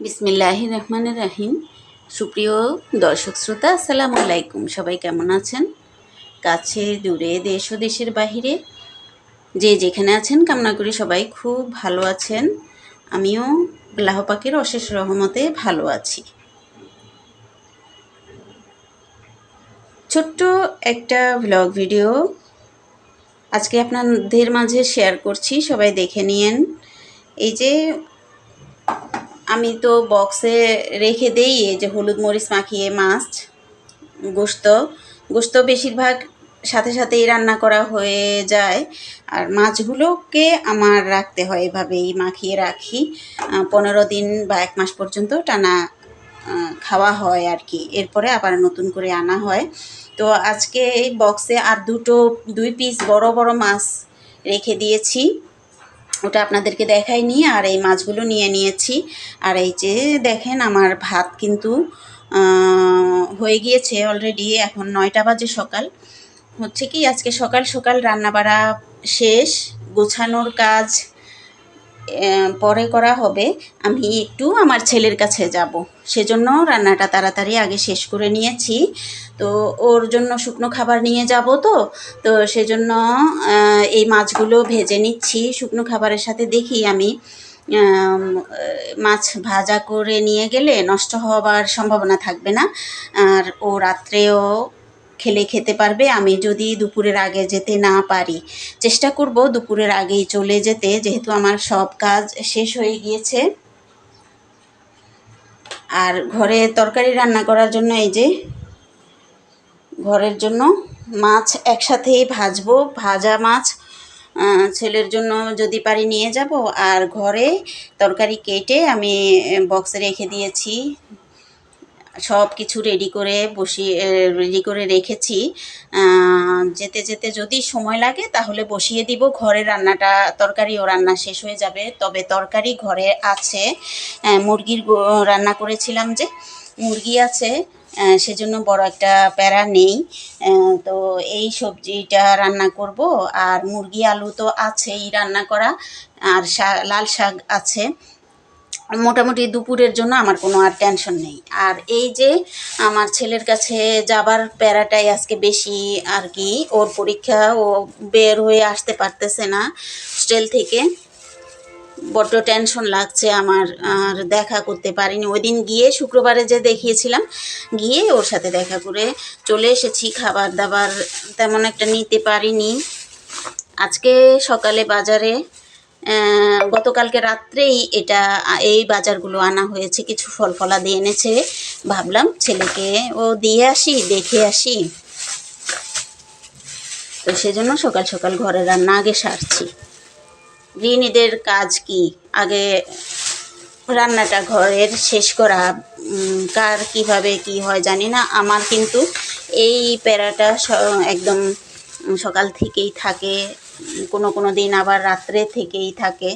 বিসমিল্লাহ রহমান রাহিম। সুপ্রিয় দর্শক শ্রোতা, আসসালামু আলাইকুম। সবাই কেমন আছেন? কাছে, দূরে, দেশ ও দেশের বাহিরে যে যেখানে আছেন, কামনা করি সবাই খুব ভালো আছেন। আমিও আল্লাহ পাকের অশেষ রহমতে ভালো আছি। ছোট্ট একটা ভ্লগ ভিডিও আজকে আপনাদের মাঝে শেয়ার করছি। সবাই দেখে নিয়েন। এই যে আমি তো বক্সে রেখে দেই এই যে হলুদ মরিচ মাখিয়ে মাছ গোস্ত। গোস্ত বেশিরভাগ সাথে সাথেই রান্না করা হয়ে যায়। আর মাছগুলোকে আমার রাখতে হয়, এভাবেই মাখিয়ে রাখি। পনেরো দিন বা এক মাস পর্যন্ত টানা খাওয়া হয় আর কি। এরপরে আবার নতুন করে আনা হয়। তো আজকে এই বক্সে আর দুটো, দুই পিস বড় বড় মাছ রেখে দিয়েছি। ওটা আপনাদেরকে দেখাইনি আর এই মাছগুলো নিয়ে নিয়েছি। আর এই যে দেখেন, আমার ভাত কিন্তু হয়ে গিয়েছে অলরেডি এখন নয়টা বাজে সকাল। হচ্ছে কি, আজকে সকাল সকাল রান্নাবাড়া শেষ, গোছানোর কাজ পরে করা হবে, আমি একটু আমার ছেলের কাছে যাব। সেজন্য রান্নাটা তাড়াতাড়ি আগে শেষ করে নিয়েছি। তো ওর জন্য শুকনো খাবার নিয়ে যাব তো। তো সেজন্য এই মাছগুলো ভেজে নিচ্ছি। শুকনো খাবারের সাথে দেখি আমি, মাছ ভাজা করে নিয়ে গেলে নষ্ট হওয়ার সম্ভাবনা থাকবে না। আর ও রাত্রেও খেলে খেতে পারবে। আমি যদি দুপুরের আগে যেতে না পারি, চেষ্টা করব দুপুরের আগেই চলে যেতে, যেহেতু আমার সব কাজ শেষ হয়ে গিয়েছে। আর ঘরে তরকারি রান্না করার জন্য এই যে, ঘরের জন্য মাছ একসাথেই ভাজবো। ভাজা মাছ ছেলের জন্য যদি পারি নিয়ে যাব। আর ঘরে তরকারি কেটে আমি বক্সে রেখে দিয়েছি। সব কিছু রেডি করে বসিয়ে রেডি করে রেখেছি। যেতে যেতে যদি সময় লাগে তাহলে বসিয়ে দিব। ঘরে রান্নাটা, তরকারি ও রান্না শেষ হয়ে যাবে। তবে তরকারি ঘরে আছে। মুরগির রান্না করেছিলাম যে মুরগি আছে। সেজন্য বড় একটা প্যারা নেই। তো এই সবজিটা রান্না করব। আর মুরগি, আলু তো আছেই রান্না করা। আর লাল শাক আছে। মোটামুটি দুপুরের জন্য আমার কোনো আর টেনশন নেই। আর এই যে আমার ছেলের কাছে যাবার প্যারাটাই আজকে বেশি আর কি, ওর পরীক্ষা ও বের হয়ে আসতে পারতেছে না হোস্টেল থেকে। বড্ড টেনশন লাগছে আমার, আর দেখা করতে পারিনি। ওই দিন গিয়ে শুক্রবারে যে দেখিয়েছিলাম, গিয়ে ওর সাথে দেখা করে চলে এসেছি, খাবার দাবার তেমন একটা নিতে পারিনি। আজকে সকালে বাজারে গতকালকে রাত্রেই এটা, এই বাজারগুলো আনা হয়েছে, কিছু ফল ফলা দিয়ে এনেছে। ভাবলাম ছেলেকে ও দিয়ে আসি, দেখে আসি। তো সেজন্য সকাল সকাল ঘরে রান্না আগে সারছি। গৃহিণীদের কাজ কি? আগে রান্নাটা ঘরের শেষ করা কার কীভাবে কি হয় জানি না। আমার কিন্তু এই প্যারাটা একদম সকাল থেকেই থাকে। কোনো কোনো দিন আবার রাত্রে থেকেই থাকে।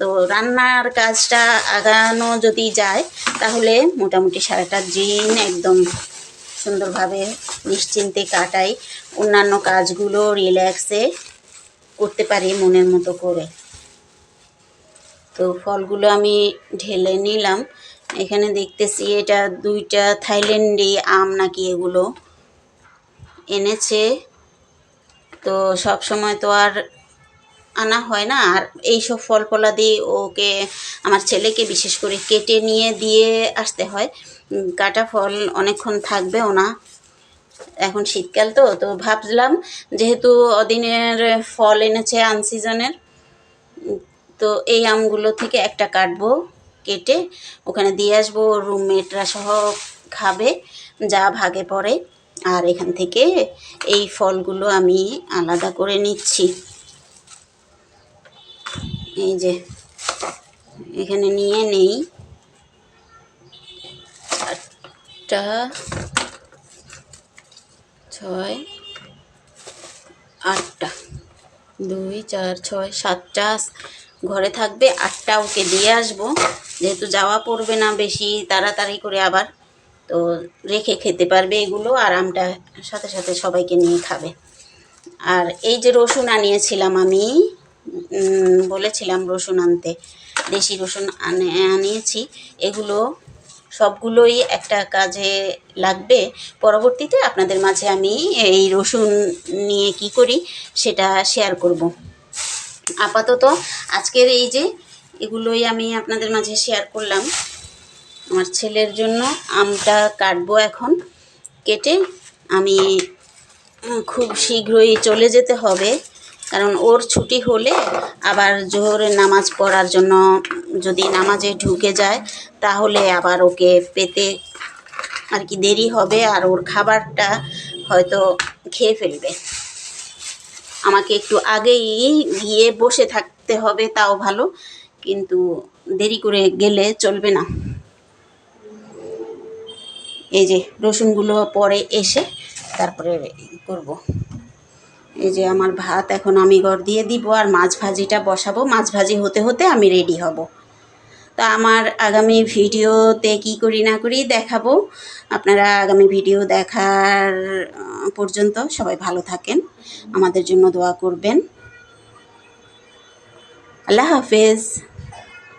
তো রান্নার কাজটা আগানো যদি যায়, তাহলে মোটামুটি সারাটা দিন একদম সুন্দরভাবে নিশ্চিন্তে কাটাই। অন্যান্য কাজগুলো রিল্যাক্সে করতে পারি মনের মতো করে। তো ফলগুলো আমি ঢেলে নিলাম। এখানে দেখতেছি এটা দুইটা থাইল্যান্ডি আম নাকি এগুলো এনেছে। তো সব সময় তো আর আনা হয় না। আর এই সব ফল ফলাদি ওকে, আমার ছেলেকে বিশেষ করে কেটে নিয়ে দিয়ে আসতে হয়। কাটা ফল অনেকক্ষণ থাকবেও না। এখন শীতকাল তো তো ভাবলাম যেহেতু অদিনের ফল এনেছে আনসিজনের, তো এই আমগুলো থেকে একটা কাটবো, কেটে ওখানে দিয়ে আসব। রুমমেটরা সহ খাবে, যা ভাগে পড়ে। আর এখান থেকে এই ফলগুলো আমি আলাদা করে নিচ্ছি। এই যে, এখানে নিয়ে নেই। চারটা, ছয়, আটটা। দুই, চার, ছয়, সাতটা ঘরে থাকবে। আটটা ওকে দিয়ে আসব। যেহেতু যাওয়া পড়বে না বেশি তাড়াতাড়ি করে আবার তো রেখে খেতে পারবে এগুলো আর আমটা সাথে সাথে সবাইকে নিয়ে খাবে। আর এই যে রসুন আনিয়েছিলাম আমি বলেছিলাম রসুন আনতে, দেশি রসুন আনে, আনিয়েছি। এগুলো সবগুলোই একটা কাজে লাগবে। পরবর্তীতে আপনাদের মাঝে আমি এই রসুন নিয়ে কি করি সেটা শেয়ার করব। আপাতত আজকের এই যে এগুলোই আমি আপনাদের মাঝে শেয়ার করলাম। আমার ছেলের জন্য আমটা কাটবো এখন। কেটে আমি খুব শীঘ্রই চলে যেতে হবে। কারণ ওর ছুটি হলে আবার জোহরে নামাজ পড়ার জন্য যদি নামাজে ঢুকে যায়, তাহলে আবার ওকে পেতে আর কি দেরি হবে আর ওর খাবারটা হয়তো খেয়ে ফেলবে। আমাকে একটু আগেই গিয়ে বসে থাকতে হবে, তাও ভালো। কিন্তু দেরি করে গেলে চলবে না। এই যে রসুনগুলো পরে এসে তারপরে করব। এই যে আমার ভাত এখন আমি গড় দিয়ে দিব আর মাছ ভাজিটা বসাবো। মাছ ভাজি হতে হতে আমি রেডি হব। তা আমার আগামী ভিডিওতে কি করি না করি দেখাবো। আপনারা আগামী ভিডিও দেখার পর্যন্ত সবাই ভালো থাকেন, আমাদের জন্য দোয়া করবেন। আল্লাহ হাফেজ।